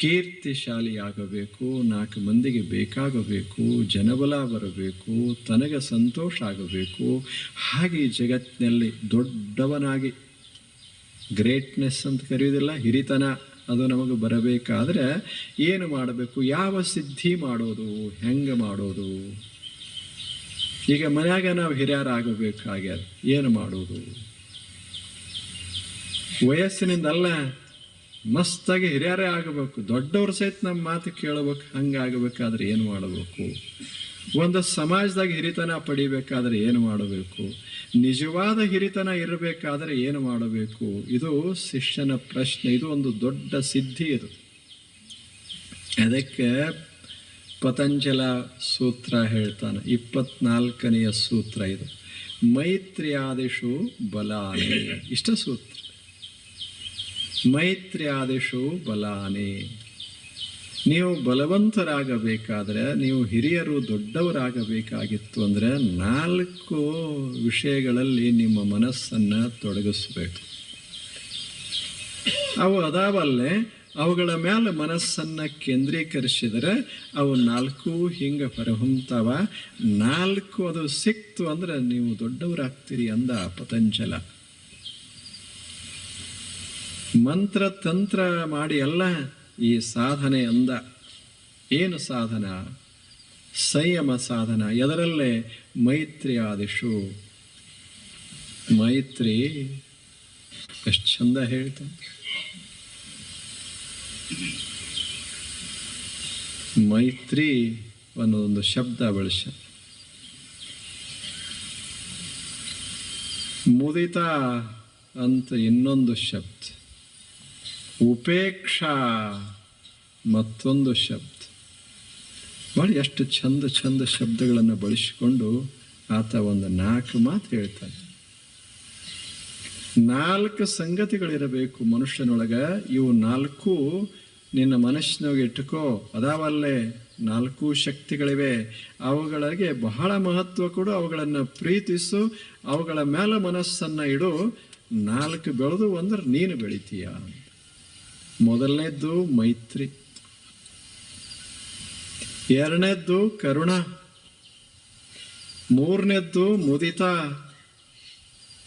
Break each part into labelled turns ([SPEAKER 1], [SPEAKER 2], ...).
[SPEAKER 1] ಕೀರ್ತಿಶಾಲಿ ಆಗಬೇಕು ನಾಲ್ಕು ಮಂದಿಗೆ ಬೇಕಾಗಬೇಕು, ಜನಬಲ ಬರಬೇಕು, ತನಗೆ ಸಂತೋಷ ಆಗಬೇಕು. ಹಾಗೆ ಜಗತ್ತಿನಲ್ಲಿ ದೊಡ್ಡವನಾಗಿ ಗ್ರೇಟ್ನೆಸ್ ಅಂತ ಕರೆಯೋದಿಲ್ಲ ಹಿರಿತನ ಅದು ನಮಗೆ ಬರಬೇಕಾದ್ರೆ ಏನು ಮಾಡಬೇಕು, ಯಾವ ಸಿದ್ಧಿ ಮಾಡೋದು, ಹೆಂಗೆ ಮಾಡೋದು? ಈಗ ಮನ್ಯಾಗ ನಾವು ಹಿರಿಯರಾಗಬೇಕಾಗ್ಯದ, ಏನು ಮಾಡೋದು? ವಯಸ್ಸಿನಿಂದ ಅಲ್ಲ ಮಸ್ತಾಗಿ ಹಿರಿಯರೇ ಆಗಬೇಕು, ದೊಡ್ಡವ್ರ ಸಹಿತ ನಮ್ಮ ಮಾತು ಕೇಳಬೇಕು, ಹಂಗಾಗಬೇಕಾದ್ರೆ ಏನು ಮಾಡಬೇಕು? ಒಂದು ಸಮಾಜದಾಗ ಹಿರಿತನ ಪಡಿಬೇಕಾದ್ರೆ ಏನು ಮಾಡಬೇಕು? ನಿಜವಾದ ಹಿರಿತನ ಇರಬೇಕಾದ್ರೆ ಏನು ಮಾಡಬೇಕು? ಇದು ಶಿಷ್ಯನ ಪ್ರಶ್ನೆ, ಇದು ಒಂದು ದೊಡ್ಡ ಸಿದ್ಧಿ ಇದು. ಅದಕ್ಕೆ ಪತಂಜಲ ಸೂತ್ರ ಹೇಳ್ತಾನೆ, ಇಪ್ಪತ್ನಾಲ್ಕನೆಯ ಸೂತ್ರ ಇದು. ಮೈತ್ರಿಯಾದಿಷು ಬಲಾನೆ, ಇಷ್ಟ ಸೂತ್ರ. ಮೈತ್ರಿಯಾದಿಷು ಬಲಾನೆ. ನೀವು ಬಲವಂತರಾಗಬೇಕಾದ್ರೆ, ನೀವು ಹಿರಿಯರು ದೊಡ್ಡವರಾಗಬೇಕಾಗಿತ್ತು ಅಂದರೆ ನಾಲ್ಕು ವಿಷಯಗಳಲ್ಲಿ ನಿಮ್ಮ ಮನಸ್ಸನ್ನು ತೊಡಗಿಸ್ಬೇಕು. ಅವು ಅದಾವಲ್ಲೇ, ಅವುಗಳ ಮೇಲೆ ಮನಸ್ಸನ್ನು ಕೇಂದ್ರೀಕರಿಸಿದರೆ ಅವು ನಾಲ್ಕು ಹಿಂಗೆ ಹೊರಹೊಮ್ತಾವ. ನಾಲ್ಕು ಅದು ಸಿಕ್ತು ಅಂದ್ರೆ ನೀವು ದೊಡ್ಡವರಾಗ್ತೀರಿ ಅಂದ ಪತಂಜಲ. ಮಂತ್ರ ತಂತ್ರ ಮಾಡಿ ಅಲ್ಲ, ಈ ಸಾಧನೆ ಅಂದ. ಏನು ಸಾಧನ? ಸಂಯಮ ಸಾಧನ. ಎದರಲ್ಲೇ? ಮೈತ್ರಿ ಆದಿಶು ಮೈತ್ರಿ ಎಷ್ಟು ಚಂದ ಹೇಳ್ತ. ಮೈತ್ರಿ ಅನ್ನೋದೊಂದು ಶಬ್ದ ಬಳಸ ಮುದಿತ ಅಂತ ಇನ್ನೊಂದು ಶಬ್ದ. ಉಪೇಕ್ಷಾ ಮತ್ತೊಂದು ಶಬ್ದ. ಬಹಳ ಎಷ್ಟು ಚಂದ ಚಂದ ಶಬ್ದಗಳನ್ನು ಬಳಸಿಕೊಂಡು ಆತ ಒಂದು ನಾಲ್ಕು ಮಾತು ಹೇಳ್ತಾನೆ. ನಾಲ್ಕು ಸಂಗತಿಗಳಿರಬೇಕು ಮನುಷ್ಯನೊಳಗೆ. ಇವು ನಾಲ್ಕು ನಿನ್ನ ಮನಸ್ಸಿನೊಳಗೆ ಇಟ್ಟುಕೋ. ಅದಾವಲ್ಲೇ ನಾಲ್ಕು ಶಕ್ತಿಗಳಿವೆ. ಅವುಗಳಿಗೆ ಬಹಳ ಮಹತ್ವ ಕೊಡು, ಅವುಗಳನ್ನು ಪ್ರೀತಿಸು, ಅವುಗಳ ಮೇಲೆ ಮನಸ್ಸನ್ನು ಇಡು. ನಾಲ್ಕು ಬೆಳೆದು ಅಂದ್ರೆ ನೀನು ಬೆಳಿತೀಯ. ಮೊದಲನೇದ್ದು ಮೈತ್ರಿ. ಎರಡನೇದ್ದು ಕರುಣ. ಮೂರನೇದ್ದು ಮುದಿತ.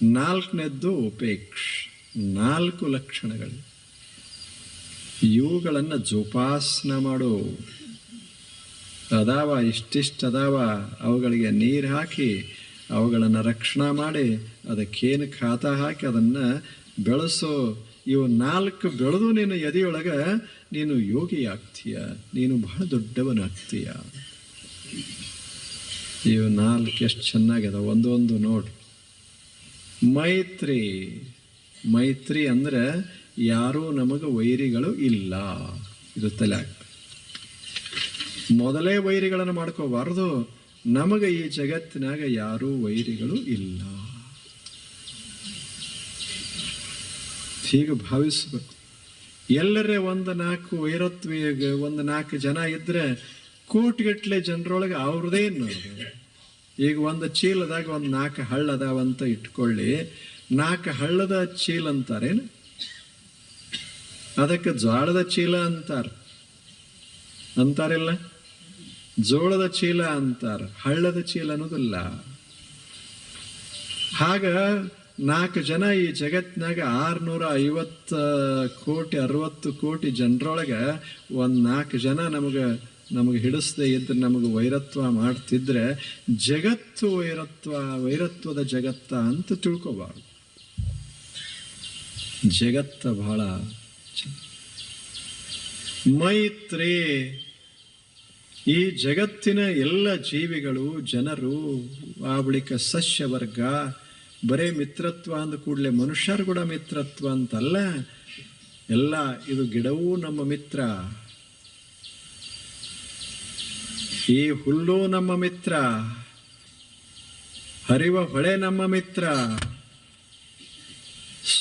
[SPEAKER 1] ನಾಲ್ಕನೇದ್ದು ಉಪೇಕ್ಷ. ನಾಲ್ಕು ಲಕ್ಷಣಗಳು. ಇವುಗಳನ್ನು ಜೋಪಾಸನ ಮಾಡು. ಅದಾವ ಇಷ್ಟಿಷ್ಟು ಅದಾವ ಅವುಗಳಿಗೆ ನೀರು ಹಾಕಿ, ಅವುಗಳನ್ನು ರಕ್ಷಣೆ ಮಾಡಿ, ಅದಕ್ಕೇನು ಖಾತ ಹಾಕಿ, ಅದನ್ನು ಬೆಳೆಸೋ. ಇವು ನಾಲ್ಕು ಬೆಳೆದು ನಿನ್ನ ಎದೆಯೊಳಗೆ ನೀನು ಯೋಗಿ ಆಗ್ತೀಯ ನೀನು ಬಹಳ ದೊಡ್ಡವನಾಗ್ತೀಯ. ಇವು ನಾಲ್ಕು ಎಷ್ಟು ಚೆನ್ನಾಗಿದೆ ಒಂದೊಂದು ನೋಡು. ಮೈತ್ರಿ. ಮೈತ್ರಿ ಅಂದ್ರೆ ಯಾರೂ ನಮಗೆ ವೈರಿಗಳು ಇಲ್ಲ. ಇದು ತಲೆ. ಮೊದಲೇ ವೈರಿಗಳನ್ನು ಮಾಡ್ಕೋಬಾರ್ದು. ನಮಗೆ ಈ ಜಗತ್ತಿನಾಗ ಯಾರೂ ವೈರಿಗಳು ಇಲ್ಲ. ಹೀಗೆ ಭಾವಿಸಬೇಕು. ಎಲ್ಲರೇ ಒಂದು ನಾಲ್ಕು ವೈರತ್ವ ಒಂದು ನಾಲ್ಕು ಜನ ಇದ್ದರೆ ಕೋಟಿಗಟ್ಟಲೆ ಜನರೊಳಗೆ ಅವ್ರದೇ ಈಗ ಒಂದು ಚೀಲದಾಗ ಒಂದು ನಾಲ್ಕು ಹಳ್ಳದಾವಂತ ಇಟ್ಕೊಳ್ಳಿ. ನಾಲ್ಕು ಹಳ್ಳದ ಚೀಲ ಅಂತಾರೇನು? ಅದಕ್ಕೆ ಜ್ವಾಳದ ಚೀಲ ಅಂತಾರ. ಅಂತಾರಿಲ್ಲ? ಜೋಳದ ಚೀಲ ಅಂತಾರ. ಹಳ್ಳದ ಚೀಲ ಅನ್ನೋದಿಲ್ಲ. ಹಾಗ ನಾಲ್ಕು ಜನ ಈ ಜಗತ್ತಿನಾಗ ಆರುನೂರ ಐವತ್ತು ಕೋಟಿ, ಅರವತ್ತು ಕೋಟಿ ಜನರೊಳಗೆ ಒಂದು ನಾಲ್ಕು ಜನ ನಮಗೆ ನಮಗೆ ಹಿಡಿಸದೆ ಇದ್ರೆ, ನಮಗೆ ವೈರತ್ವ ಮಾಡ್ತಿದ್ರೆ ಜಗತ್ತು ವೈರತ್ವ, ವೈರತ್ವದ ಜಗತ್ತ ಅಂತ ತಿಳ್ಕೊಬಾರ್ದು. ಜಗತ್ತ ಬಹಳ ಮೈತ್ರಿ, ಈ ಜಗತ್ತಿನ ಎಲ್ಲ ಜೀವಿಗಳು, ಜನರು ಆ ಬಳಿಕ ಸಸ್ಯ ವರ್ಗ ಬರೇ ಮಿತ್ರತ್ವ ಅಂದ ಕೂಡಲೇ ಮನುಷ್ಯರು ಕೂಡ ಮಿತ್ರತ್ವ ಅಂತಲ್ಲ. ಎಲ್ಲ ಇದು ಗಿಡವೂ ನಮ್ಮ ಮಿತ್ರ. ಈ ಹುಲ್ಲು ನಮ್ಮ ಮಿತ್ರ. ಹರಿವ ಹೊಳೆ ನಮ್ಮ ಮಿತ್ರ.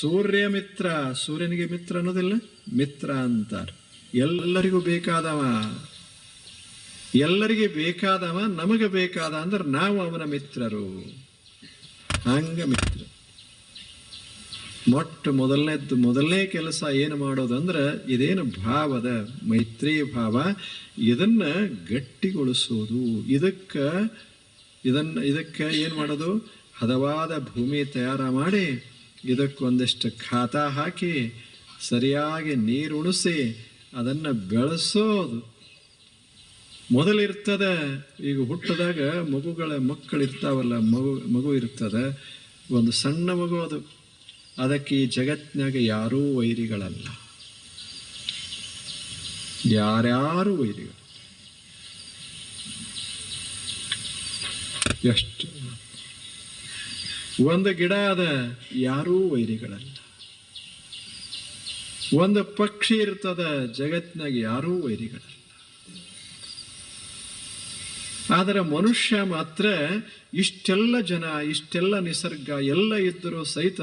[SPEAKER 1] ಸೂರ್ಯ ಮಿತ್ರ. ಸೂರ್ಯನಿಗೆ ಮಿತ್ರ ಅನ್ನೋದಿಲ್ಲ, ಮಿತ್ರ ಅಂತಾರೆ. ಎಲ್ಲರಿಗೂ ಬೇಕಾದವ. ಎಲ್ಲರಿಗೆ ಬೇಕಾದವ, ನಮಗೆ ಬೇಕಾದ ಅಂದ್ರೆ ನಾವು ಅವನ ಮಿತ್ರರು. ಹಂಗ ಮಿತ್ರ ಮೊಟ್ಟ ಮೊದಲನೇದ್ದು, ಮೊದಲನೇ ಕೆಲಸ ಏನು ಮಾಡೋದಂದ್ರೆ ಇದೇನು ಭಾವದ ಮೈತ್ರಿ ಭಾವ, ಇದನ್ನ ಗಟ್ಟಿಗೊಳಿಸೋದು. ಇದಕ್ಕೆ, ಇದನ್ನ, ಇದಕ್ಕೆ ಏನು ಮಾಡೋದು? ಹದವಾದ ಭೂಮಿ ತಯಾರ ಮಾಡಿ ಇದಕ್ಕೊಂದಿಷ್ಟು ಖಾತಾ ಹಾಕಿ, ಸರಿಯಾಗಿ ನೀರು ಉಣಿಸಿ ಅದನ್ನು ಬೆಳೆಸೋದು. ಮೊದಲಿರ್ತದೆ, ಈಗ ಹುಟ್ಟದಾಗ ಮಗುಗಳ ಮಕ್ಕಳು ಇರ್ತಾವಲ್ಲ, ಮಗು ಮಗು ಇರ್ತದೆ, ಒಂದು ಸಣ್ಣ ಮಗು ಅದು. ಅದಕ್ಕೆ ಈ ಜಗತ್ತಿನಾಗ ಯಾರೂ ವೈರಿಗಳಲ್ಲ. ಯಾರ್ಯಾರು ವೈರಿಗಳು. ಎಷ್ಟು. ಒಂದು ಗಿಡ ಅದ ಯಾರೂ ವೈರಿಗಳಲ್ಲ. ಒಂದು ಪಕ್ಷಿ ಇರ್ತದ, ಜಗತ್ತಿನಾಗ ಯಾರೂ ವೈರಿಗಳಲ್ಲ. ಆದರೆ ಮನುಷ್ಯ ಮಾತ್ರ ಇಷ್ಟೆಲ್ಲ ಜನ, ಇಷ್ಟೆಲ್ಲ ನಿಸರ್ಗ, ಎಲ್ಲ ಇದ್ದರೂ ಸಹಿತ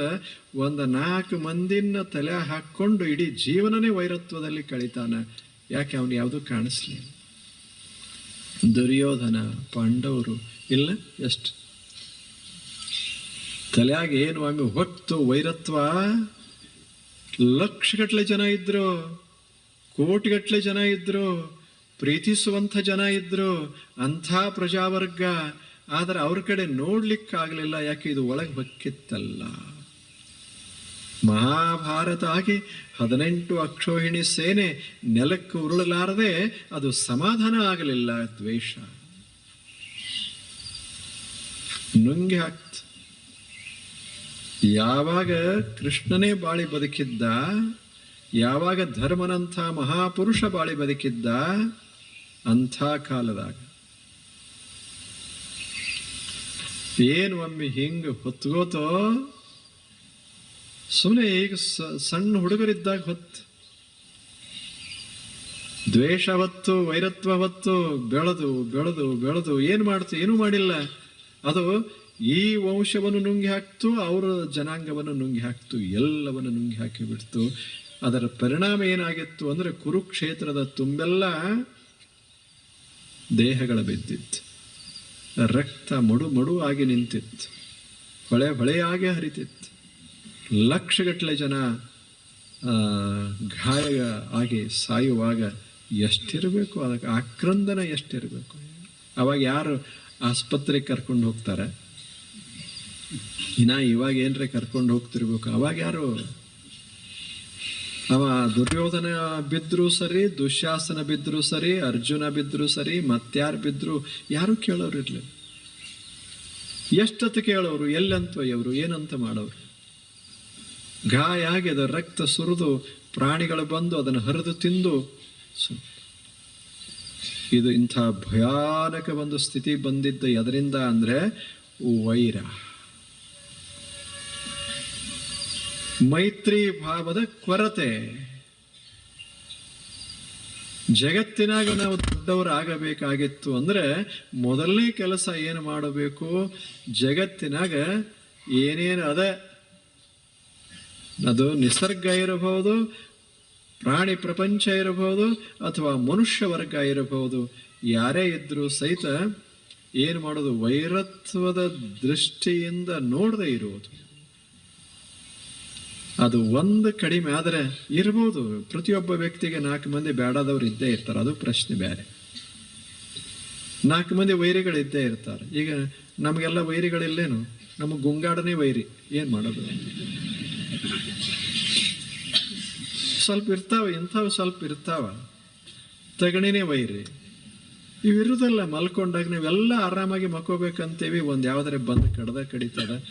[SPEAKER 1] ಒಂದು ನಾಲ್ಕು ಮಂದಿನ ತಲೆ ಹಾಕ್ಕೊಂಡು ಇಡೀ ಜೀವನನೇ ವೈರತ್ವದಲ್ಲಿ ಕಳಿತಾನೆ. ಯಾಕೆ ಅವನು ಯಾವುದೂ ಕಾಣಿಸ್ಲಿ ದುರ್ಯೋಧನ, ಪಾಂಡವರು, ಇಲ್ಲ, ಎಷ್ಟು? ತಲೆಯಾಗ ಏನು ಒಮ್ಮೆ ಹೊತ್ತು ವೈರತ್ವ? ಲಕ್ಷಗಟ್ಟಲೆ ಜನ ಇದ್ರು, ಕೋಟಿಗಟ್ಟಲೆ ಜನ ಇದ್ರು ಪ್ರೀತಿಸುವಂಥ ಜನ ಇದ್ರು ಅಂಥ ಪ್ರಜಾವರ್ಗ, ಆದರೆ ಅವ್ರ ಕಡೆ ನೋಡ್ಲಿಕ್ಕಾಗಲಿಲ್ಲ. ಯಾಕೆ ಇದು ಒಳಗೆ ಬಕ್ಕಿತ್ತಲ್ಲ? ಮಹಾಭಾರತ ಆಗಿ ಹದಿನೆಂಟು ಅಕ್ಷೋಹಿಣಿ ಸೇನೆ ನೆಲಕ್ಕೆ ಉರುಳಲಾರದೆ ಅದು ಸಮಾಧಾನ ಆಗಲಿಲ್ಲ. ದ್ವೇಷ. ನುಂಗಿ ಹಾಕ್ತು. ಯಾವಾಗ ಕೃಷ್ಣನೇ ಬಾಳಿ ಬದುಕಿದ್ದ, ಯಾವಾಗ ಧರ್ಮನಂಥ ಮಹಾಪುರುಷ ಬಾಳಿ ಬದುಕಿದ್ದ ಅಂಥ ಕಾಲದಾಗ. ಏನು ಒಮ್ಮೆ ಹಿಂಗೆ ಹೊತ್ಕೋತೋ? ಸುಮ್ಮನೆ ಈಗ ಸಣ್ಣ ಹುಡುಗರಿದ್ದಾಗ ಹೊತ್ತು. ದ್ವೇಷ ಹೊತ್ತು, ವೈರತ್ವ ಹೊತ್ತು, ಬೆಳೆದು ಬೆಳೆದು ಬೆಳೆದು, ಏನು ಮಾಡ್ತು, ಏನೂ ಮಾಡಿಲ್ಲ. ಅದು ಈ ವಂಶವನ್ನು ನುಂಗಿ ಹಾಕ್ತು, ಅವರ ಜನಾಂಗವನ್ನು ನುಂಗಿ ಹಾಕ್ತು, ಎಲ್ಲವನ್ನು ನುಂಗಿ ಹಾಕಿ ಬಿಡ್ತು. ಅದರ ಪರಿಣಾಮ ಏನಾಗಿತ್ತು ಅಂದ್ರೆ ಕುರುಕ್ಷೇತ್ರದ ತುಂಬೆಲ್ಲ ದೇಹಗಳ ಬಿದ್ದಿತ್ತು. ರಕ್ತ ಮಡು ಮಡು ಆಗಿ ನಿಂತಿತ್ತು. ಹೊಳೆ ಹೊಳೆಯಾಗಿ ಹರಿತಿತ್ತು. ಲಕ್ಷಗಟ್ಟಲೆ ಜನ ಗಾಯ ಆಗಿ ಸಾಯುವಾಗ ಎಷ್ಟಿರಬೇಕು? ಅದಕ್ಕೆ ಆಕ್ರಂದನ ಎಷ್ಟಿರಬೇಕು? ಅವಾಗ ಯಾರು ಆಸ್ಪತ್ರೆಗೆ ಕರ್ಕೊಂಡು ಹೋಗ್ತಾರೆ? ಇನ್ನ ಇವಾಗ ಏನ್ರೆ ಕರ್ಕೊಂಡು ಹೋಗ್ತಿರ್ಬೇಕು? ಅವಾಗ ಯಾರು ಅವ ದುರ್ಯೋಧನ ಬಿದ್ರು ಸರಿ ದುಶ್ಯಾಸನ ಬಿದ್ರು ಸರಿ, ಅರ್ಜುನ ಬಿದ್ರು ಸರಿ ಮತ್ಯಾರು ಬಿದ್ರು, ಯಾರು ಕೇಳೋರು ಇರಲಿಲ್ಲ ಎಷ್ಟೊತ್ತು ಕೇಳೋರು, ಎಲ್ಲಂತ ಇವರು ಏನಂತ ಮಾಡೋರು? ಗಾಯ ಆಗಿ ರಕ್ತ ಸುರಿದು, ಪ್ರಾಣಿಗಳು ಬಂದು ಅದನ್ನು ಹರಿದು ತಿಂದು ಇದು ಇಂಥ ಭಯಾನಕ ಒಂದು ಸ್ಥಿತಿ ಬಂದಿದ್ದ ಅದರಿಂದ ಅಂದ್ರೆ ವೈರ. ಮೈತ್ರಿ ಭಾವದ ಕೊರತೆ. ಜಗತ್ತಿನಾಗ ನಾವು ದೊಡ್ಡವರು ಆಗಬೇಕಾಗಿತ್ತು ಅಂದ್ರೆ ಮೊದಲನೇ ಕೆಲಸ ಏನು ಮಾಡಬೇಕು? ಜಗತ್ತಿನಾಗ ಏನೇನು ಅದ? ಅದು ನಿಸರ್ಗ ಇರಬಹುದು, ಪ್ರಾಣಿ ಪ್ರಪಂಚ ಇರಬಹುದು ಅಥವಾ ಮನುಷ್ಯ ವರ್ಗ ಇರಬಹುದು. ಯಾರೇ ಇದ್ದರೂ ಸಹಿತ ಏನು ಮಾಡೋದು? ವೈರತ್ವದ ದೃಷ್ಟಿಯಿಂದ ನೋಡದೆ ಇರುವುದು. ಅದು ಒಂದು ಕಡಿಮೆ ಆದರೆ ಇರ್ಬೋದು. ಪ್ರತಿಯೊಬ್ಬ ವ್ಯಕ್ತಿಗೆ ನಾಲ್ಕು ಮಂದಿ ಬೇಡಾದವ್ರು ಇದ್ದೇ ಇರ್ತಾರೆ. ಅದು ಪ್ರಶ್ನೆ ಬೇರೆ. ನಾಲ್ಕು ಮಂದಿ ವೈರಿಗಳು ಇದ್ದೇ ಇರ್ತಾರೆ. ಈಗ ನಮಗೆಲ್ಲ ವೈರಿಗಳಿಲ್ಲೇನು? ನಮ್ಮ ಗುಂಗಾಡನೆ ವೈರಿ. ಏನು ಮಾಡೋದು? ಸ್ವಲ್ಪ ಇರ್ತಾವ, ಇಂಥವು ಸ್ವಲ್ಪ ಇರ್ತಾವ. ತಗಣಿನೇ ವೈರಿ. ಇವಿರುದಲ್ಲ ಮಲ್ಕೊಂಡಾಗ ನೀವೆಲ್ಲ ಆರಾಮಾಗಿ ಮಕ್ಕೋಬೇಕಂತೀವಿ ಒಂದು ಯಾವ್ದಾರೆ ಬಂದು ಕಡ್ದ ಕಡಿತದ,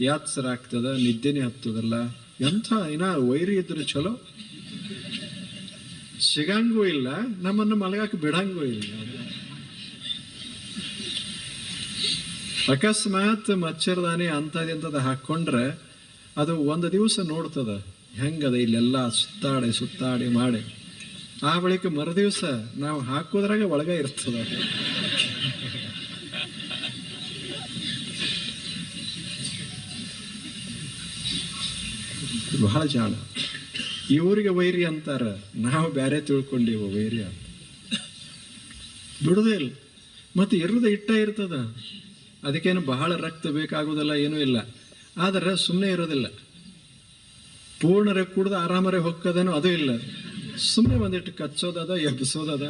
[SPEAKER 1] ಯಾತ್ಸರ ಆಗ್ತದ, ನಿದ್ದೆನೇ ಹತ್ತದಲ್ಲ. ಎಂಥ ಇನ್ನ ವೈರಿ ಇದ್ರೆ ಚಲೋ? ಸಿಗಂಗೂ ಇಲ್ಲ, ನಮ್ಮನ್ನು ಮಲಗಕ್ಕೆ ಬಿಡಂಗೂ ಇಲ್ಲ. ಅಕಸ್ಮಾತ್ ಮಚ್ಚರ್ದಾನಿ ಅಂಥದಿಂಥದ್ದು ಹಾಕ್ಕೊಂಡ್ರೆ ಅದು ಒಂದು ದಿವಸ ನೋಡ್ತದ, ಹೆಂಗದ ಇಲ್ಲೆಲ್ಲ ಸುತ್ತಾಡಿ ಸುತ್ತಾಡಿ ಮಾಡಿ. ಆ ಬಳಿಕ ಮರುದಿವಸ ನಾವು ಹಾಕೋದ್ರಾಗ ಒಳಗೆ ಇರ್ತದ. ಬಹಳ ಜಾಣ. ಇವರಿಗೆ ವೈರಿ ಅಂತಾರ. ನಾವು ಬೇರೆ ತಿಳ್ಕೊಂಡಿವ ವೈರಿ ಅಂತ. ಬಿಡುದೇ ಇಲ್ಲ. ಮತ್ತೆ ಇರೋದು ಇಟ್ಟ ಇರ್ತದ. ಅದಕ್ಕೇನು ಬಹಳ ರಕ್ತ ಬೇಕಾಗೋದಲ್ಲ ಏನೂ ಇಲ್ಲ. ಆದರೆ ಸುಮ್ಮನೆ ಇರೋದಿಲ್ಲ. ಪೂರ್ಣರೇ ಕುಡ್ದು ಆರಾಮರೆ ಹೊಕ್ಕದೇನೋ ಅದು ಇಲ್ಲ. ಸುಮ್ಮನೆ ಒಂದಿಟ್ಟು ಕಚ್ಚೋದದ, ಎಬ್ಸೋದದ.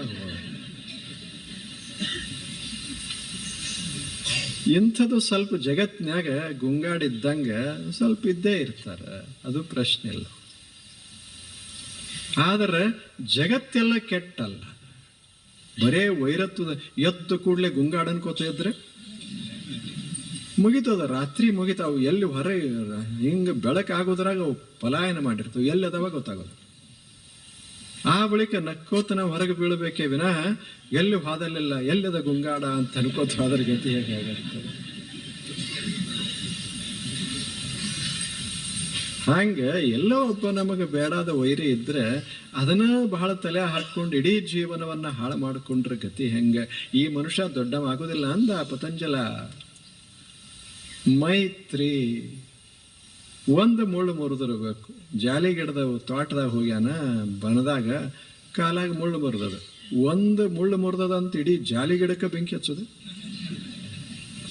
[SPEAKER 1] ಇಂಥದ್ದು ಸ್ವಲ್ಪ ಜಗತ್ತಿನಾಗ ಗುಂಗಾಡಿದ್ದಂಗೆ ಸ್ವಲ್ಪ ಇದ್ದೇ ಇರ್ತಾರೆ. ಅದು ಪ್ರಶ್ನೆ ಇಲ್ಲ. ಆದರೆ ಜಗತ್ತೆಲ್ಲ ಕೆಟ್ಟಲ್ಲ. ಬರೇ ವೈರತ್ವದ ಎದ್ದು ಕೂಡಲೇ ಗುಂಗಾಡನ್ಕೋತ ಇದ್ರೆ ಮುಗಿತದ, ರಾತ್ರಿ ಮುಗಿತಾವು ಎಲ್ಲಿ ಹೊರ, ಹಿಂಗೆ ಬೆಳಕಾಗೋದ್ರಾಗ ಅವು ಪಲಾಯನ ಮಾಡಿರ್ತಾವೆ, ಎಲ್ಲಿ ಅದಾವ ಗೊತ್ತಾಗೋದು ಆ ಬಳಿಕ ನಕ್ಕೋತನ ಹೊರಗೆ ಬೀಳಬೇಕೇ ವಿನಃ ಎಲ್ಲಿ ಹೋದಲ್ಲೆಲ್ಲ, ಎಲ್ಲದ ಗುಂಗಾಡ ಅಂತ ಅನ್ಕೋತ ಹೋದ್ರ ಗತಿ ಹೇಗೆ ಆಗಿರ್ತದೆ ಹಂಗೆ ಎಲ್ಲೋ ಒಬ್ಬ ನಮಗೆ ಬೇಡಾದ ವೈರಿ ಇದ್ರೆ ಅದನ್ನ ಬಹಳ ತಲೆ ಹಾಕೊಂಡು ಇಡೀ ಜೀವನವನ್ನ ಹಾಳು ಮಾಡಿಕೊಂಡ್ರೆ ಗತಿ ಹೆಂಗೆ? ಈ ಮನುಷ್ಯ ದೊಡ್ಡವಾಗೋದಿಲ್ಲ ಅಂದ ಪತಂಜಲ. ಮೈತ್ರಿ. ಒಂದು ಮುಳ್ಳು ಮುರಿದಿರ್ಬೇಕು ಜಾಲಿ ಗಿಡದ ತೋಟದಾಗ ಹೋಗ್ಯಾನ ಬನದಾಗ ಕಾಲಾಗ ಮುಳ್ಳು ಮುರಿದದ. ಒಂದು ಮುಳ್ಳು ಮುರಿದದ ಅಂತ ಇಡೀ ಜಾಲಿ ಗಿಡಕ್ಕೆ ಬೆಂಕಿ ಹಚ್ಚೋದು?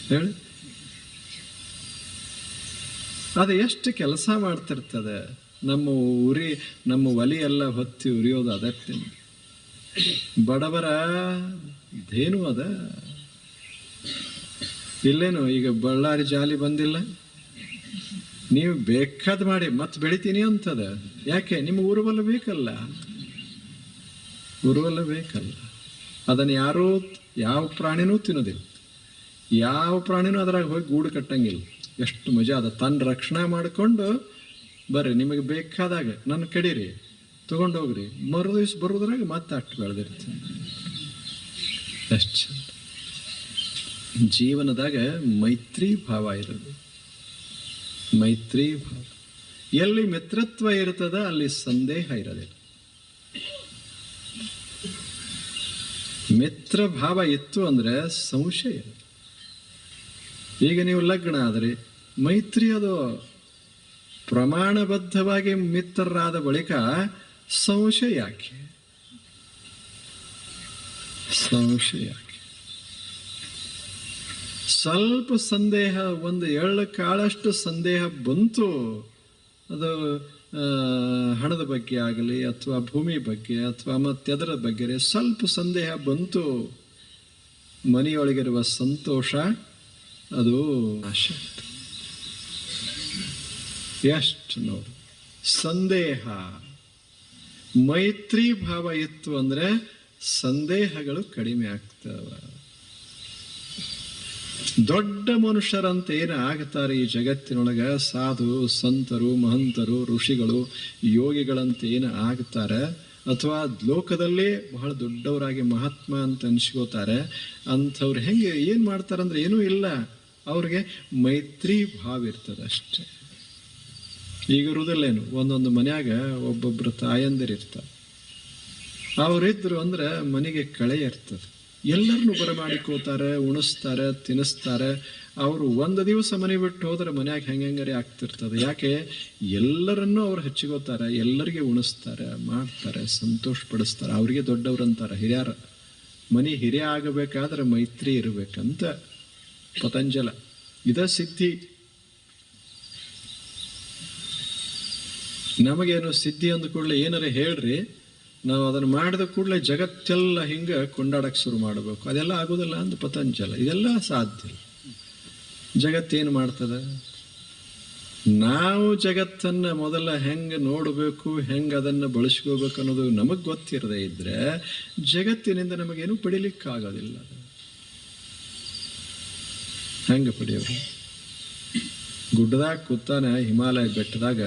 [SPEAKER 1] ಹೇಳಿ. ಅದು ಎಷ್ಟು ಕೆಲಸ ಮಾಡ್ತಿರ್ತದೆ? ನಮ್ಮ ಉರಿ, ನಮ್ಮ ಒಲಿ ಎಲ್ಲ ಹೊತ್ತಿ ಉರಿಯೋದು ಅದಕ್ಕೆ. ಬಡವರ ಧೇನು ಅದ. ಇಲ್ಲೇನು, ಈಗ ಬಳ್ಳಾರಿ ಜಾಲಿ ಬಂದಿಲ್ಲ? ನೀವು ಬೇಕಾದ ಮಾಡಿ ಮತ್ತೆ ಬೆಳಿತೀನಿ ಅಂತದ. ಯಾಕೆ? ನಿಮ್ಮ ಊರುವಲ್ಲ ಬೇಕಲ್ಲ. ಊರುವಲ್ಲ ಬೇಕಲ್ಲ. ಅದನ್ನು ಯಾರೂ ಯಾವ ಪ್ರಾಣಿನೂ ತಿನ್ನೋದಿಲ್ಲ. ಯಾವ ಪ್ರಾಣಿನೂ ಅದ್ರಾಗ ಹೋಗಿ ಗೂಡು ಕಟ್ಟಂಗಿಲ್ಲ. ಎಷ್ಟು ಮಜಾ. ಅದ ತನ್ನ ರಕ್ಷಣೆ ಮಾಡಿಕೊಂಡು, ಬರ್ರಿ, ನಿಮಗೆ ಬೇಕಾದಾಗ, ನನ್ನ ಕಡೀರಿ ತಗೊಂಡು ಹೋಗ್ರಿ ಮರು ದಿವಸ ಬರೋದ್ರಾಗ ಮತ್ತೆ ಅಷ್ಟು ಬೆಳೆದಿರ್ತೀನಿ. ಎಷ್ಟು ಜೀವನದಾಗ ಮೈತ್ರಿ ಭಾವ ಇರೋದು. ಮೈತ್ರಿ ಭಾವ ಎಲ್ಲಿ ಮಿತ್ರತ್ವ ಇರ್ತದ, ಅಲ್ಲಿ ಸಂದೇಹ ಇರೋದಿಲ್ಲ. ಮಿತ್ರ ಭಾವ ಇತ್ತು ಅಂದ್ರೆ ಸಂಶಯ. ಈಗ ನೀವು ಲಗ್ನ ಆದರೆ ಮೈತ್ರಿ ಅದು ಪ್ರಮಾಣಬದ್ಧವಾಗಿ ಮಿತ್ರರಾದ ಬಳಿಕ ಸಂಶಯ ಯಾಕೆ? ಸಂಶಯ ಸ್ವಲ್ಪ ಸಂದೇಹ, ಒಂದು ಎಳ್ಳು ಕಾಳಷ್ಟು ಸಂದೇಹ ಬಂತು. ಅದು ಹಣದ ಬಗ್ಗೆ ಆಗಲಿ ಅಥವಾ ಭೂಮಿ ಬಗ್ಗೆ ಅಥವಾ ಮತ್ತೆದರ ಬಗ್ಗೆ ಸ್ವಲ್ಪ ಸಂದೇಹ ಬಂತು. ಮನೆಯೊಳಗಿರುವ ಸಂತೋಷ, ಅದು ನಾಶ. ಎಷ್ಟು ನೋಡು. ಸಂದೇಹ. ಮೈತ್ರಿ ಭಾವ ಇತ್ತು ಅಂದ್ರೆ ಸಂದೇಹಗಳು ಕಡಿಮೆ ಆಗ್ತವೆ. ದೊಡ್ಡ ಮನುಷ್ಯರಂತೆ ಏನು ಆಗ್ತಾರೆ ಈ ಜಗತ್ತಿನೊಳಗೆ? ಸಾಧು, ಸಂತರು, ಮಹಂತರು, ಋಷಿಗಳು, ಯೋಗಿಗಳಂತ ಏನು ಆಗ್ತಾರೆ ಅಥವಾ ಲೋಕದಲ್ಲೇ ಬಹಳ ದೊಡ್ಡವರಾಗಿ ಮಹಾತ್ಮ ಅಂತ ಅನ್ಸ್ಕೋತಾರೆ. ಅಂಥವ್ರು ಹೆಂಗೆ, ಏನು ಮಾಡ್ತಾರಂದ್ರೆ ಏನೂ ಇಲ್ಲ. ಅವ್ರಿಗೆ ಮೈತ್ರಿ ಭಾವ ಇರ್ತದೆ ಅಷ್ಟೇ. ಈಗ ಇರುವುದಿಲ್ಲೇನು ಒಂದೊಂದು ಮನ್ಯಾಗ ಒಬ್ಬೊಬ್ಬರು ತಾಯಂದಿರು ಇರ್ತಾರೆ ಅವರಿದ್ರು ಅಂದ್ರೆ ಮನೆಗೆ ಕಳೆ ಇರ್ತದೆ. ಎಲ್ಲರನ್ನು ಬರಮಾಡಿಕೋತಾರೆ, ಉಣಿಸ್ತಾರೆ, ತಿನ್ನಿಸ್ತಾರೆ. ಅವರು ಒಂದು ದಿವಸ ಮನೆ ಬಿಟ್ಟು ಹೋದ್ರೆ ಮನ್ಯಾಗ ಹೆಂಗಂಗರಿ ಆಗ್ತಿರ್ತದೆ. ಯಾಕೆ? ಎಲ್ಲರನ್ನೂ ಅವ್ರು ಹೆಚ್ಚಿಗೋತಾರೆ, ಎಲ್ಲರಿಗೆ ಉಣಿಸ್ತಾರೆ, ಮಾಡ್ತಾರೆ ಸಂತೋಷ ಪಡಿಸ್ತಾರೆ ಅವ್ರಿಗೆ ದೊಡ್ಡವ್ರಂತಾರೆ ಹಿರಿಯರ. ಮನೆ ಹಿರಿಯ ಆಗಬೇಕಾದ್ರೆ ಮೈತ್ರಿ ಇರಬೇಕಂತ ಪತಂಜಲ. ಇದ ಸಿದ್ಧಿ. ನಮಗೇನು ಸಿದ್ಧಿ ಅಂದ ಕೂಡಲೇ ಏನಾರ ಹೇಳ್ರಿ? ನಾವು ಅದನ್ನು ಮಾಡಿದ ಕೂಡಲೇ ಜಗತ್ತೆಲ್ಲ ಹಿಂಗೆ ಕೊಂಡಾಡಕ್ಕೆ ಶುರು ಮಾಡಬೇಕು. ಅದೆಲ್ಲ ಆಗೋದಿಲ್ಲ ಅಂತ ಪತಂಜಲ ಇದೆಲ್ಲ ಸಾಧ್ಯ. ಜಗತ್ತೇನು ಮಾಡ್ತದೆ? ನಾವು ಜಗತ್ತನ್ನು ಮೊದಲ ಹೆಂಗೆ ನೋಡಬೇಕು, ಹೆಂಗೆ ಅದನ್ನು ಬಳಸ್ಕೋಬೇಕು ಅನ್ನೋದು ನಮಗೆ ಗೊತ್ತಿರದೇ ಇದ್ರೆ ಜಗತ್ತಿನಿಂದ ನಮಗೇನು ಪಡಿಲಿಕ್ಕಾಗೋದಿಲ್ಲ ಹೆಂಗೆ ಪಡೆಯೋದು ಗುಡ್ಡದಾಗ ಕೂತಾನೆ ಹಿಮಾಲಯ ಬೆಟ್ಟದಾಗ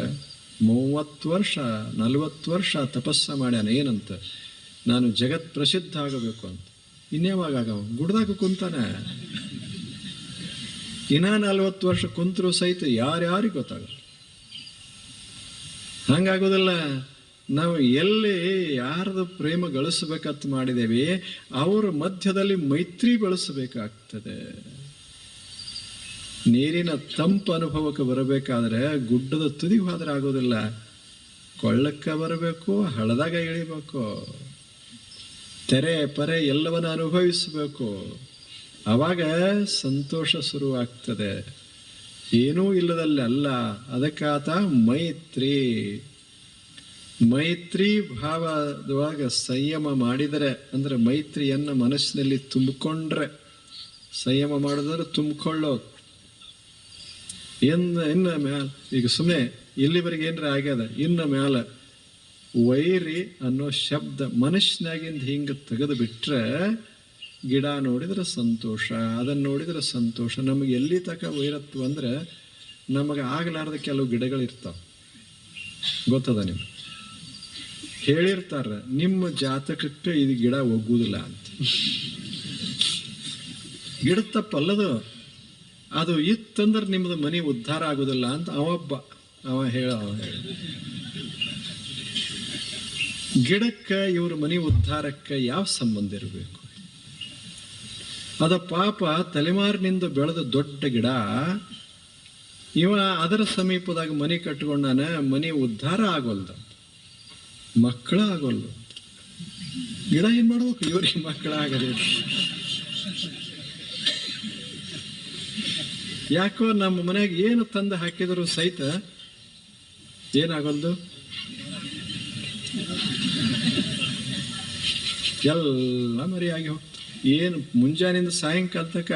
[SPEAKER 1] ಮೂವತ್ತು ವರ್ಷ, ನಲವತ್ತು ವರ್ಷ ತಪಸ್ಸ ಮಾಡ್ಯಾನ, ಏನಂತ? ನಾನು ಜಗತ್ ಪ್ರಸಿದ್ಧ ಆಗಬೇಕು ಅಂತ. ಇನ್ಯಾವಾಗ ಆಗವ ಗುಡ್ದಾಗ ಕುಂತಾನೆ. ಇನ್ನ ನಲವತ್ತು ವರ್ಷ ಕುಂತರು ಸಹಿತ ಯಾರ್ಯಾರಿಗೆ ಗೊತ್ತಾಗಲ್ಲ. ಹಂಗಾಗೋದಿಲ್ಲ, ನಾವು ಎಲ್ಲಿ ಯಾರದು ಪ್ರೇಮ ಗಳಿಸ್ಬೇಕಂತ ಮಾಡಿದ್ದೇವೆ, ಅವರ ಮಧ್ಯದಲ್ಲಿ ಮೈತ್ರಿ ಬೆಳೆಸಬೇಕಾಗ್ತದೆ. ನೀರಿನ ತಂಪು ಅನುಭವಕ್ಕೆ ಬರಬೇಕಾದ್ರೆ ಗುಡ್ಡದ ತುದಿಗೆ ಹೋದ್ರೆ ಆಗೋದಿಲ್ಲ. ಕೊಳ್ಳಕ್ಕೆ ಬರಬೇಕು, ಹಳದಾಗ ಇಳಿಬೇಕು. ತೆರೆ, ಪರೆ ಎಲ್ಲವನ್ನ ಅನುಭವಿಸಬೇಕು. ಅವಾಗ ಸಂತೋಷ ಶುರುವಾಗ್ತದೆ. ಏನೂ ಇಲ್ಲದಲ್ಲಿ, ಅಲ್ಲ ಅದಕ್ಕಾತ ಮೈತ್ರಿ. ಮೈತ್ರಿ ಭಾವದೊಳಗ ಸಂಯಮ ಮಾಡಿದರೆ, ಅಂದ್ರೆ ಮೈತ್ರಿಯನ್ನು ಮನಸ್ಸಿನಲ್ಲಿ ತುಂಬಿಕೊಂಡ್ರೆ, ಸಂಯಮ ಮಾಡಿದ್ರೆ ತುಂಬಿಕೊಳ್ಳೋದು. ಇನ್ನು ಇನ್ನು ಮ್ಯಾಲ ಈಗ ಸುಮ್ಮನೆ ಇಲ್ಲಿವರೆಗೆ ಏನರ ಆಗ್ಯದ, ಇನ್ನು ಮ್ಯಾಲ ವೈರಿ ಅನ್ನೋ ಶಬ್ದ ಮನುಷ್ಯನಾಗಿಂದ ಹಿಂಗೆ ತೆಗೆದು ಬಿಟ್ರೆ ಗಿಡ ನೋಡಿದ್ರೆ ಸಂತೋಷ ಅದನ್ನು ನೋಡಿದ್ರೆ ಸಂತೋಷ. ನಮಗೆ ಎಲ್ಲಿ ತಕ ವೈರತ್ವ ಅಂದ್ರೆ ನಮಗೆ ಆಗಲಾರ್ದ ಕೆಲವು ಗಿಡಗಳಿರ್ತಾವೆ ಗೊತ್ತದ ನಿಮ್ಗೆ? ಹೇಳಿರ್ತಾರೆ, ನಿಮ್ಮ ಜಾತಕಕ್ಕೆ ಇದು ಗಿಡ ಒಗ್ಗುದಿಲ್ಲ ಅಂತ. ಗಿಡ ತಪ್ಪಲ್ಲದು. ಅದು ಇತ್ತಂದ್ರೆ ನಿಮ್ದು ಮನೆ ಉದ್ಧಾರ ಆಗೋದಿಲ್ಲ ಅಂತ ಅವಬ್ಬ ಅವ ಹೇಳ ಅವ ಹೇಳ. ಗಿಡಕ್ಕೆ ಇವ್ರ ಮನೆ ಉದ್ಧಾರಕ್ಕೆ ಯಾವ ಸಂಬಂಧ ಇರಬೇಕು? ಅದ ಪಾಪ ತಲೆಮಾರಿನಿಂದ ಬೆಳೆದ ದೊಡ್ಡ ಗಿಡ, ಇವ ಅದರ ಸಮೀಪದಾಗ ಮನೆ ಕಟ್ಕೊಂಡಾನ ಮನೆ ಉದ್ಧಾರ ಆಗೋಲ್ದ. ಮಕ್ಕಳ ಆಗೋಲ್ಲ ಗಿಡ ಏನ್ ಮಾಡ್ಬೇಕು? ಇವ್ರಿಗೆ ಮಕ್ಕಳ ಆಗದೆ. ಯಾಕೋ ನಮ್ಮ ಮನೆಗೆ ಏನು ತಂದು ಹಾಕಿದ್ರು ಸಹಿತ ಏನಾಗಲ್ದು? ಎಲ್ಲ ಮರಿಯಾಗಿ ಹೋಗ್ತು. ಏನು ಮುಂಜಾನೆಯಿಂದ ಸಾಯಂಕಾಲ ತನಕ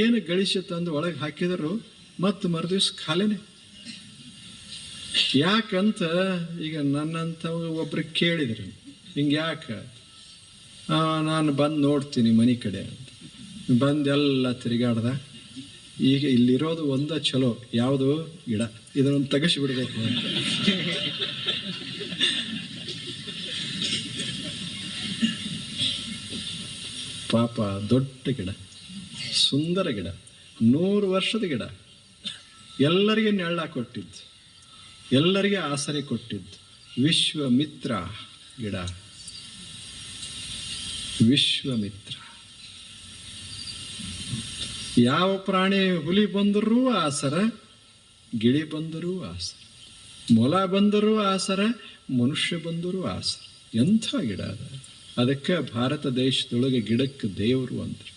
[SPEAKER 1] ಏನು ಗಳಿಸಿ ತಂದು ಒಳಗೆ ಹಾಕಿದರು ಮತ್ತು ಮರುದಿವ್ಸ ಖಾಲಿನೇ. ಯಾಕಂತ ಈಗ ನನ್ನಂತ ಒಬ್ರು ಕೇಳಿದ್ರು. ಹಿಂಗೆ ಯಾಕೆ? ನಾನು ಬಂದು ನೋಡ್ತೀನಿ ಮನೆ ಕಡೆ ಅಂತ. ಬಂದೆಲ್ಲ ತಿರುಗಾಡ್ದ. ಈಗ ಇಲ್ಲಿರೋದು ಒಂದ ಚಲೋ, ಯಾವುದು? ಗಿಡ. ಇದನ್ನೊಂದು ತಗಸಿ ಬಿಡ್ಬೇಕು ಪಾಪ, ದೊಡ್ಡ ಗಿಡ. ಸುಂದರ ಗಿಡ. ನೂರು ವರ್ಷದ ಗಿಡ. ಎಲ್ಲರಿಗೆ ನೆಳ್ಳ ಕೊಟ್ಟಿದ್ದು. ಎಲ್ಲರಿಗೆ ಆಸರೆ ಕೊಟ್ಟಿದ್ದು. ವಿಶ್ವಮಿತ್ರ ಗಿಡ. ವಿಶ್ವಮಿತ್ರ. ಯಾವ ಪ್ರಾಣಿ ಹುಲಿ ಬಂದರೂ ಆಸರ, ಗಿಳಿ ಬಂದರೂ ಆಸರ, ಮೊಲ ಬಂದರೂ ಆಸರ, ಮನುಷ್ಯ ಬಂದರೂ ಆಸರ, ಎಂಥ ಗಿಡ ಅದ? ಅದಕ್ಕೆ ಭಾರತ ದೇಶದೊಳಗೆ ಗಿಡಕ್ಕೆ ದೇವರು ಅಂದ್ರು.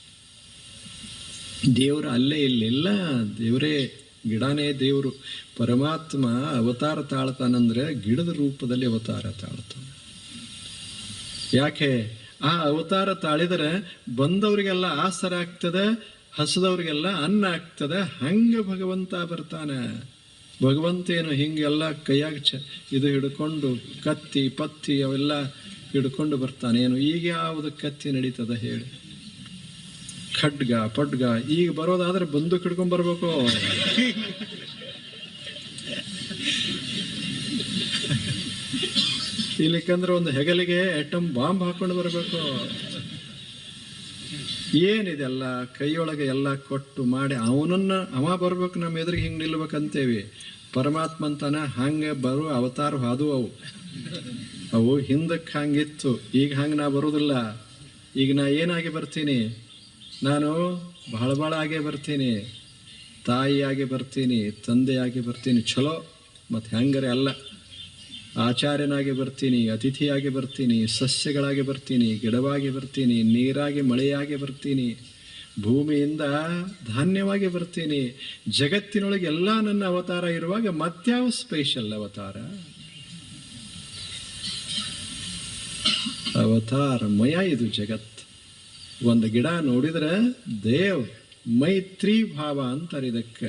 [SPEAKER 1] ದೇವರು ಅಲ್ಲೇ ಇಲ್ಲಿಲ್ಲ ದೇವರೇ ಗಿಡನೇ ದೇವರು. ಪರಮಾತ್ಮ ಅವತಾರ ತಾಳ್ತಾನಂದ್ರೆ ಗಿಡದ ರೂಪದಲ್ಲಿ ಅವತಾರ ತಾಳ್ತಾನೆ. ಯಾಕೆ? ಆ ಅವತಾರ ತಾಳಿದರೆ ಬಂದವರಿಗೆಲ್ಲ ಆಸರ ಆಗ್ತದೆ ಹಸದವ್ರಿಗೆಲ್ಲ ಅನ್ನ ಆಗ್ತದೆ, ಹಂಗೆ ಭಗವಂತ ಬರ್ತಾನೆ. ಭಗವಂತ ಏನು ಹಿಂಗೆಲ್ಲ ಕೈಯಾಗ ಚ ಇದು ಹಿಡ್ಕೊಂಡು ಕತ್ತಿ, ಪತ್ತಿ ಅವೆಲ್ಲ ಹಿಡ್ಕೊಂಡು ಬರ್ತಾನೆ. ಏನು ಈಗ ಯಾವುದು ಕತ್ತಿ ನಡೀತದ ಹೇಳಿ. ಖಡ್ಗ, ಪಡ್ಗ, ಈಗ ಬರೋದಾದ್ರೆ ಬಂದು ಹಿಡ್ಕೊಂಡು ಬರ್ಬೇಕು. ಇಲ್ಲಿಕಂದ್ರೆ ಒಂದು ಹೆಗಲಿಗೆ ಐಟಮ್ ಬಾಂಬ್ ಹಾಕೊಂಡು ಬರಬೇಕು. ಏನಿದೆಲ್ಲ ಕೈಯೊಳಗೆ ಎಲ್ಲ ಕೊಟ್ಟು ಮಾಡಿ ಅವನನ್ನ, ಅವ ಬರ್ಬೇಕು, ನಮ್ಮ ಎದುರಿಗೆ ಹಿಂಗೆ ನಿಲ್ಬೇಕಂತೇವಿ. ಪರಮಾತ್ಮ ಅಂತಾನ ಹಂಗೆ ಬರು ಅವತಾರ ಅದು ಅವು. ಅವು ಹಿಂದಕ್ಕೆ ಹಂಗಿತ್ತು. ಈಗ ಹಂಗೆ ನಾ ಬರೋದಿಲ್ಲ. ಈಗ ನಾ ಏನಾಗಿ ಬರ್ತೀನಿ? ನಾನು ಬಹಳ ಬಹಳ ಆಗೇ ಬರ್ತೀನಿ. ತಾಯಿಯಾಗಿ ಬರ್ತೀನಿ, ತಂದೆಯಾಗಿ ಬರ್ತೀನಿ. ಚಲೋ ಮತ್ತು ಹೆಂಗರೆ ಅಲ್ಲ. ಆಚಾರ್ಯನಾಗಿ ಬರ್ತೀನಿ, ಅತಿಥಿಯಾಗಿ ಬರ್ತೀನಿ, ಸಸ್ಯಗಳಾಗಿ ಬರ್ತೀನಿ, ಗಿಡವಾಗಿ ಬರ್ತೀನಿ, ನೀರಾಗಿ, ಮಳೆಯಾಗಿ ಬರ್ತೀನಿ, ಭೂಮಿಯಿಂದ ಧಾನ್ಯವಾಗಿ ಬರ್ತೀನಿ. ಜಗತ್ತಿನೊಳಗೆ ಎಲ್ಲ ನನ್ನ ಅವತಾರ ಇರುವಾಗ ಮತ್ಯಾವ ಸ್ಪೆಷಲ್ ಅವತಾರ? ಅವತಾರ ಮಯ ಇದು ಜಗತ್. ಒಂದು ಗಿಡ ನೋಡಿದ್ರೆ ದೇವ್ ಮೈತ್ರಿ ಭಾವ ಅಂತಾರೆ ಇದಕ್ಕೆ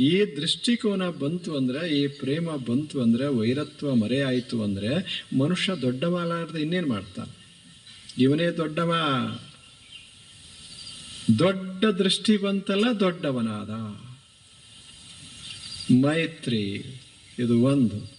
[SPEAKER 1] ಈ ದೃಷ್ಟಿಕೋನ ಬಂತು ಅಂದ್ರೆ, ಈ ಪ್ರೇಮ ಬಂತು ಅಂದ್ರೆ, ವೈರತ್ವ ಮರೆ ಆಯಿತು ಅಂದರೆ, ಮನುಷ್ಯ ದೊಡ್ಡವಲಾರ್ದ ಇನ್ನೇನು ಮಾಡ್ತಾನೆ? ಇವನೇ ದೊಡ್ಡವ. ದೊಡ್ಡ ದೃಷ್ಟಿ ಬಂತಲ್ಲ ದೊಡ್ಡವನಾದ. ಮೈತ್ರಿ, ಇದು ಒಂದು.